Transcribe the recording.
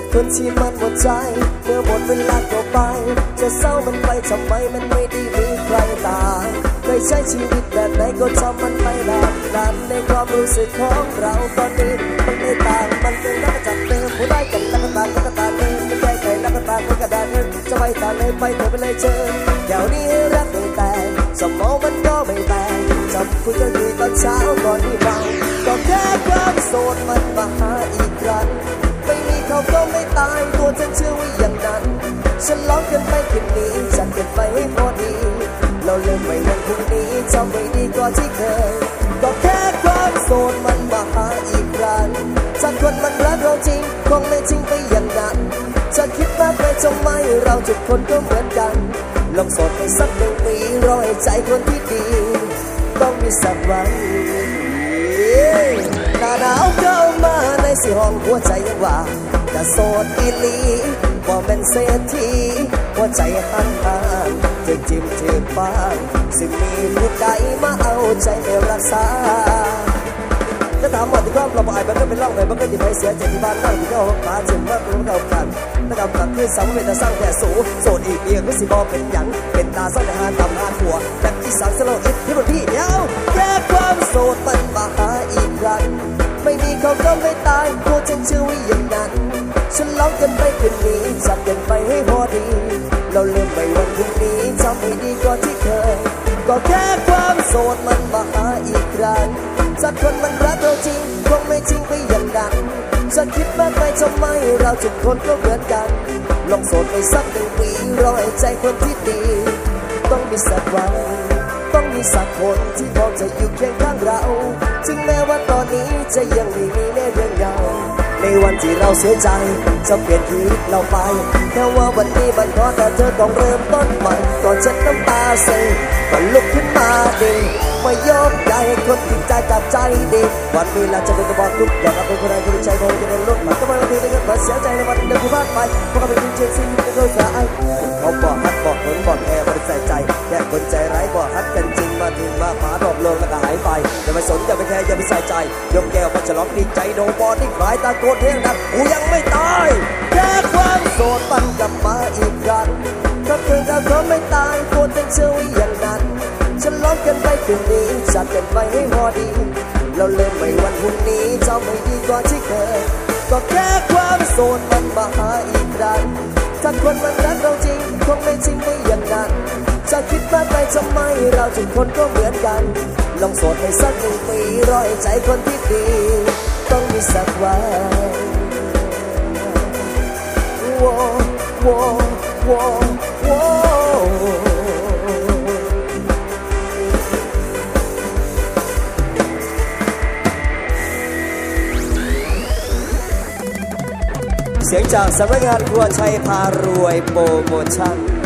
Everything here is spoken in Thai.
กับคนที่มันหมดใจ เมื่อหมดเวลาก็ไป จะเศร้ามันไปทำไมมันไม่ได้มีใครตามเคยใช้ชีวิตแบบไหนก็จำมันไม่ได้นานในความรู้สึกของเราตอนนี้มันไม่ต่างมันเป็นนักจากเดิมผู้ได้กันนักตางนักตางเดิมไม่ใช่ใครนักตางคนกระดานเงินจะไปตางเลยไปเถอไปเลยเชิญเดี๋ยวนี้ให้รักไม่แต่สมองมันก็ไม่แตกจำคุยกันดีตอนเช้าก่อนที่เมาก็แค่ความโสดมันมาหาอีกครั้ง เขาก็ไม่ตายตัวฉันเชื่อว่าอย่างนั้นฉันร้องกันไปคืนนี้จัดกันไปให้พอดี เราเริ่มใหม่วันพรุ่งนี้จำไม่ดีกว่าที่เคย ก็แค่ความโสดมันมาหาอีกครั้งจากคนมันรักเราจริงคงไม่จริงไปอย่างนั้นจะคิดมากไปทำไมเราทุกคนก็เหมือนกันลองโสดไปสักหนึ่งปีรอให้ใจคนที่ดี ต้องมีสักวันหน้าหนาวเข้ามาในสิห้องหัวใจยังว่าจะโสดอีหลีบ่แม่นเศรษฐีหัวใจหันห่างจะจิ้มถือบ้างซึ่งมีผู้ใดมาเอาใจไปรักษาถ้าถามว่าที่ความเราบ่อายมันก็เป็นเล่าไงมันก็ที่ไปเสียใจที่บ้านนั่งที่เขาหาจึงมารู้เรากันถ้ากำกับคือสาวเป็นตาสร้างแต่สูโสดอีกเอียงก็สิบอเป็นหยังเป็นตาสร้างแต่หานตำหาหัวจากที่สามสโลอิทที่บนพี่เดียวแค่ความโสดมันมาหาอีกครั้งไม่มีเขาก็ไม่ตายพวกฉันเชื่อว่าอย่าง ฉันร้องกันไปคืนนี้จับกันไปให้พอดี เราเริ่มไปวันพรุ่งนี้จำให้ดีกว่าที่เคย ก็แค่ความโสดมันมาหาอีกครั้งจากคนมันรักเราจริงคงไม่จริงไปอย่างนั้นจะคิดมากไปทำไมเราทุกคนก็เหมือนกัน ลองโสดไปสักหนึ่งปีรอให้ใจคนที่ดี ต้องมีสักวันต้องมีสักคนที่พร้อมจะอยู่เคียงข้างเรา ถึงแม้ว่าตอนนี้จะยังไม่มีแม่เรื่องเรา ในวันที่เราเสียใจ จะเปลี่ยนชีวิตเราไป แค่ว่าวันนี้มันขอแต่เธอต้องเริ่มต้นใหม่ก่อนฉันน้ำตาเซก่อนลุกขึ้นมาดีมายกใจให้คนที่ใจกับใจดีวันเวลาจะเป็นกระบอกทุกอย่างเอาเป็นคนใดคนใจคนจะเป็นรถมันก็ไม่ต้องถึงกับเสียใจในวันเดินผู้พลาดไปเพราะเขาเป็นจริงจริงสิ่งที่เขาสายเขาบอกฮัดบอกผลบอกแอบ อย่าไปสนอย่าไปแคร์อย่าไปใส่ใจ ยกแก้วมาฉลองดีใจโดบอลที่ขายตาโกนเท่งดังกูยังไม่ตายแค่ความโสดมันกลับมาอีกครั้งถ้าเธอกับเขาไม่ตายคตรจะเชื่อว่าอย่างนั้นฉันร้องกันไปคืนนี้จัดกันไปให้พอดี เราเริ่มใหม่วันพรุ่งนี้จำไม่ดีกว่าที่เคยก็แค่ความโสดมันมาหาอีกครั้งถ้าคนมันรักเราจริงคงไม่จริงไม่อย่างนั้นจะคิดมากไปทำไมเราทุกคนก็เหมือนกัน ลองโสดให้สักหนึ่งปีรอให้ใจคนที่ดีต้องมีสักวันวโวโวโวเสียงจากสำนักงานครัวชัยพารวยโปรโมชั่น